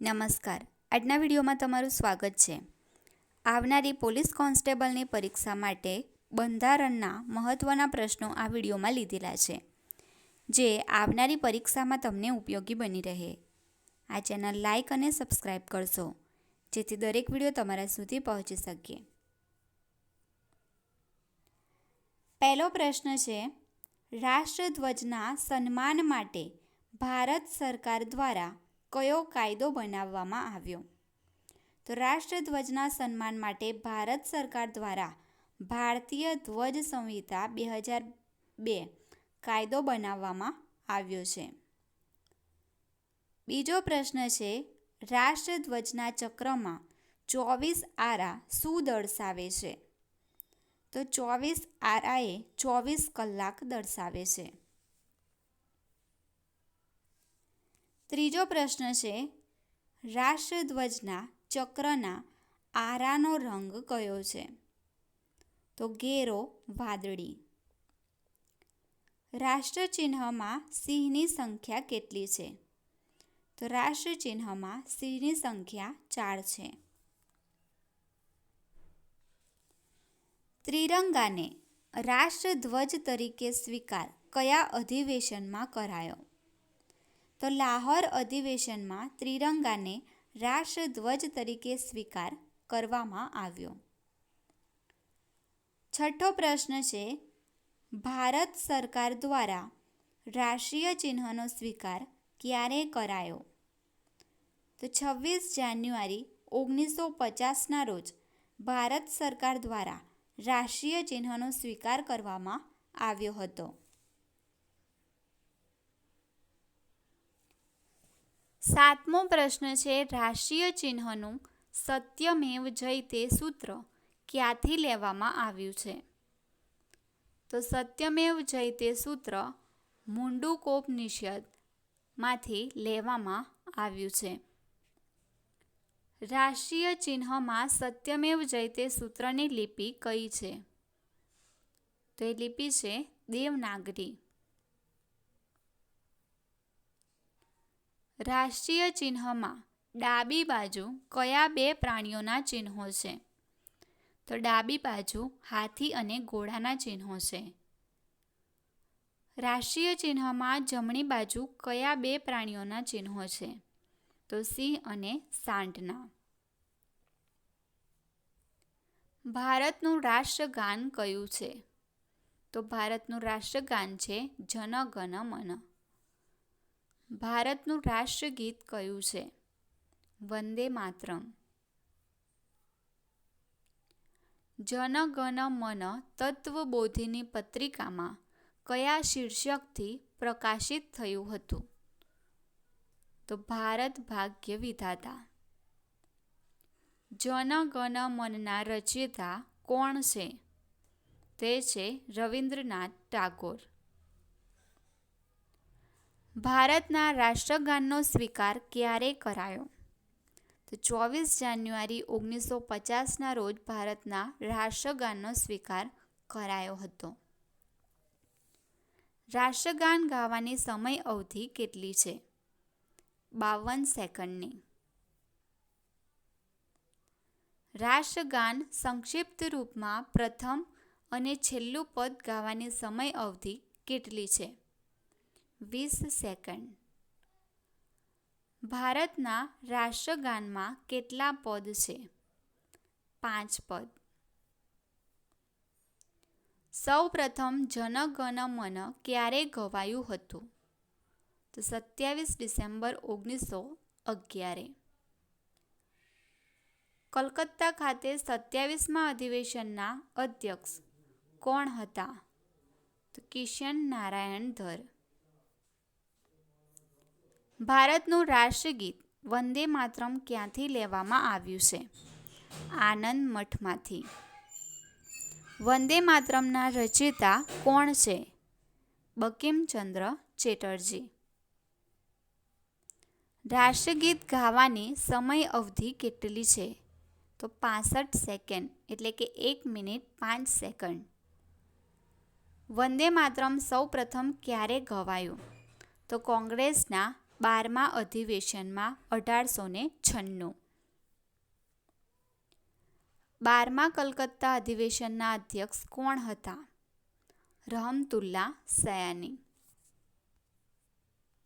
નમસ્કાર. આજના વિડીયોમાં તમારું સ્વાગત છે. આવનારી પોલીસ કોન્સ્ટેબલની પરીક્ષા માટે બંધારણના મહત્ત્વના પ્રશ્નો આ વિડીયોમાં લીધેલા છે, જે આવનારી પરીક્ષામાં તમને ઉપયોગી બની રહે. આ ચેનલ લાઇક અને સબસ્ક્રાઇબ કરશો, જેથી દરેક વીડિયો તમારા સુધી પહોંચી શકીએ પહેલો પ્રશ્ન છે, રાષ્ટ્રધ્વજના સન્માન માટે ભારત સરકાર દ્વારા કયો કાયદો બનાવવામાં આવ્યો? તો રાષ્ટ્રધ્વજના સન્માન માટે ભારત સરકાર દ્વારા ભારતીય ધ્વજ સંહિતા બે હજાર બે કાયદો બનાવવામાં આવ્યો છે. બીજો પ્રશ્ન છે, રાષ્ટ્રધ્વજના ચક્રમાં ચોવીસ આરા શું દર્શાવે છે? તો ચોવીસ આરાએ ચોવીસ કલાક દર્શાવે છે. ત્રીજો પ્રશ્ન છે રાષ્ટ્રધ્વજના ચક્રના આરાનો રંગ કયો છે? તો ઘેરો વાદળી. રાષ્ટ્રચિહ્નમાં સિંહની સંખ્યા કેટલી છે? તો રાષ્ટ્રચિહ્નમાં સિંહની સંખ્યા ચાર છે. ત્રિરંગાને રાષ્ટ્રધ્વજ તરીકે સ્વીકાર કયા અધિવેશનમાં કરાયો? તો લાહોર અધિવેશનમાં ત્રિરંગાને રાષ્ટ્રધ્વજ તરીકે સ્વીકાર કરવામાં આવ્યો. છઠ્ઠો પ્રશ્ન છે, ભારત સરકાર દ્વારા રાષ્ટ્રીય ચિહ્નનો સ્વીકાર ક્યારે કરાયો? તો છવ્વીસ જાન્યુઆરી ઓગણીસો પચાસના રોજ ભારત સરકાર દ્વારા રાષ્ટ્રીય ચિહ્નનો સ્વીકાર કરવામાં આવ્યો હતો. સાતમો પ્રશ્ન છે રાષ્ટ્રીય ચિહ્નનું સત્યમેવ જયતે સૂત્ર ક્યાંથી લેવામાં આવ્યું છે? તો સત્યમેવ જયતે સૂત્ર મુંડુકોપનિષદમાંથી લેવામાં આવ્યું છે. રાષ્ટ્રીય ચિહ્નમાં સત્યમેવ જયતે સૂત્રની લિપિ કઈ છે? તો એ લિપિ છે દેવનાગરી. રાષ્ટ્રીય ચિહ્નમાં ડાબી બાજુ કયા બે પ્રાણીઓના ચિહ્નો છે? તો ડાબી બાજુ હાથી અને ઘોડાના ચિહ્નો છે. રાષ્ટ્રીય ચિહ્નમાં જમણી બાજુ કયા બે પ્રાણીઓના ચિહ્નો છે? તો સિંહ અને સાંઢના ભારતનું રાષ્ટ્રગાન કયું છે? તો ભારતનું રાષ્ટ્રગાન છે જન ગણ મન. ભારતનું રાષ્ટ્રગીત કયું છે? વંદે માતરમ. જન ગણ મન તત્વબોધિની પત્રિકામાં કયા શીર્ષકથી પ્રકાશિત થયું હતું? તો ભારત ભાગ્ય વિધાતા. જન ગણ મનના રચયિતા કોણ છે? તે છે રવિન્દ્રનાથ ટાગોર. ભારતના રાષ્ટ્રગાનનો સ્વીકાર ક્યારે કરાયો? તો ચોવીસ જાન્યુઆરી ઓગણીસો પચાસના રોજ ભારતના રાષ્ટ્રગાનનો સ્વીકાર કરાયો હતો. રાષ્ટ્રગાન ગાવાની સમય અવધિ કેટલી છે? બાવન સેકન્ડની. રાષ્ટ્રગાન સંક્ષિપ્ત રૂપમાં પ્રથમ અને છેલ્લું પદ ગાવાની સમય અવધિ કેટલી છે? વીસ સેકન્ડ. ભારતના રાષ્ટ્રગાનમાં કેટલા પદ છે? પાંચ પદ. સૌ પ્રથમ જનગણ મન ક્યારે ગવાયું હતું? તો સત્યાવીસ ડિસેમ્બર ઓગણીસો અગિયારે. કલકત્તા ખાતે સત્યાવીસમા અધિવેશનના અધ્યક્ષ કોણ હતા? તો કિશન નારાયણ ધર. ભારતનું રાષ્ટ્રગીત વંદે માતરમ ક્યાંથી લેવામાં આવ્યું છે? આનંદ મઠમાંથી. વંદે માતરમના રચયિતા કોણ છે? બકિમચંદ્ર ચેટર્જી. રાષ્ટ્રગીત ગાવાની સમય અવધિ કેટલી છે? તો પાસઠ સેકન્ડ, એટલે કે એક મિનિટ પાંચ સેકન્ડ. વંદે માતરમ સૌ પ્રથમ ક્યારે ગવાયું? તો કોંગ્રેસના બારમા અધિવેશનમાં અઢારસો ને છન્નું. બારમા કલકત્તા અધિવેશનના અધ્યક્ષ કોણ હતા? રહમતુલ્લા સયાની.